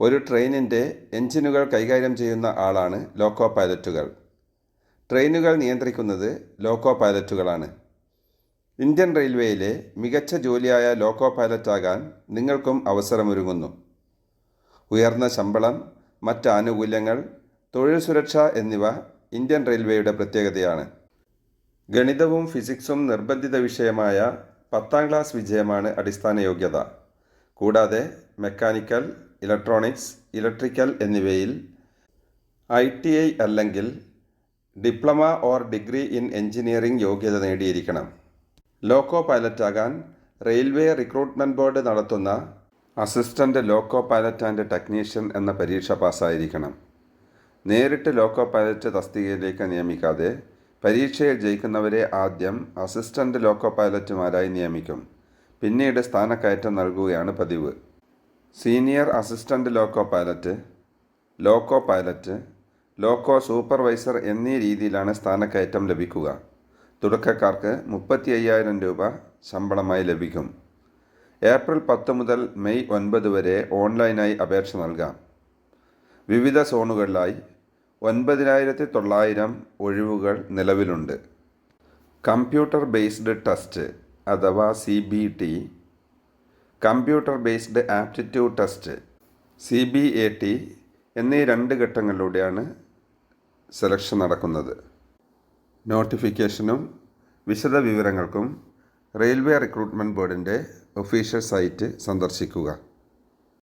ഒരു ട്രെയിനിന്റെ എഞ്ചിനുകൾ കൈകാര്യം ചെയ്യുന്ന ആളാണ് ലോക്കോ പൈലറ്റുകൾ. ട്രെയിനുകൾ നിയന്ത്രിക്കുന്നത് ലോക്കോ പൈലറ്റുകളാണ്. ഇന്ത്യൻ റെയിൽവേയിലെ മികച്ച ജോലിയായ ലോക്കോ പൈലറ്റാകാൻ നിങ്ങൾക്കും അവസരമൊരുങ്ങുന്നു. ഉയർന്ന ശമ്പളം മറ്റ് ആനുകൂല്യങ്ങൾ തൊഴിൽ സുരക്ഷ എന്നിവ ഇന്ത്യൻ റെയിൽവേയുടെ പ്രത്യേകതയാണ്. ഗണിതവും ഫിസിക്സും നിർബന്ധിത വിഷയമായ പത്താം ക്ലാസ് വിജയമാണ് അടിസ്ഥാന യോഗ്യത കൂടാതെ മെക്കാനിക്കൽ ഇലക്ട്രോണിക്സ് ഇലക്ട്രിക്കൽ എന്നിവയിൽ ഐ ടി ഐ അല്ലെങ്കിൽ diploma or degree in engineering യോഗ്യത നേടിയിരിക്കണം. ലോക്കോ പൈലറ്റാകാൻ റെയിൽവേ റിക്രൂട്ട്മെന്റ് ബോർഡ് നടത്തുന്ന assistant loco pilot and technician എന്ന പരീക്ഷ പാസ്സായിരിക്കണം. നേരിട്ട് ലോക്കോ പൈലറ്റ് തസ്തികയിലേക്ക് നിയമിക്കാതെ പരീക്ഷയിൽ ജയിക്കുന്നവരെ ആദ്യം അസിസ്റ്റന്റ് ലോക്കോ പൈലറ്റുമാരായി നിയമിക്കും. പിന്നീട് സ്ഥാനക്കയറ്റം നൽകുകയാണ് പതിവ്. Senior assistant loco pilot loco pilot loco supervisor എന്നീ രീതിയിലാണ് സ്ഥാനക്കയറ്റം ലഭിക്കുക. തുടക്കക്കാർക്ക് മുപ്പത്തി അയ്യായിരം രൂപ ശമ്പളമായി ലഭിക്കും. ഏപ്രിൽ പത്ത് മുതൽ മെയ് ഒൻപത് വരെ ഓൺലൈനായി അപേക്ഷ നൽകാം. വിവിധ സോണുകളിലായി ഒൻപതിനായിരത്തി തൊള്ളായിരം ഒഴിവുകൾ നിലവിലുണ്ട്. കമ്പ്യൂട്ടർ ബേസ്ഡ് ടെസ്റ്റ് അഥവാ C B T computer based aptitude test C B A T എന്നീ രണ്ട് ഘട്ടങ്ങളിലൂടെയാണ് സെലക്ഷൻ നടക്കുന്നത്. നോട്ടിഫിക്കേഷനും വിശദ വിവരങ്ങൾക്കും റെയിൽവേ റിക്രൂട്ട്മെന്റ് ബോർഡിന്റെ ഒഫീഷ്യൽ സൈറ്റ് സന്ദർശിക്കുക.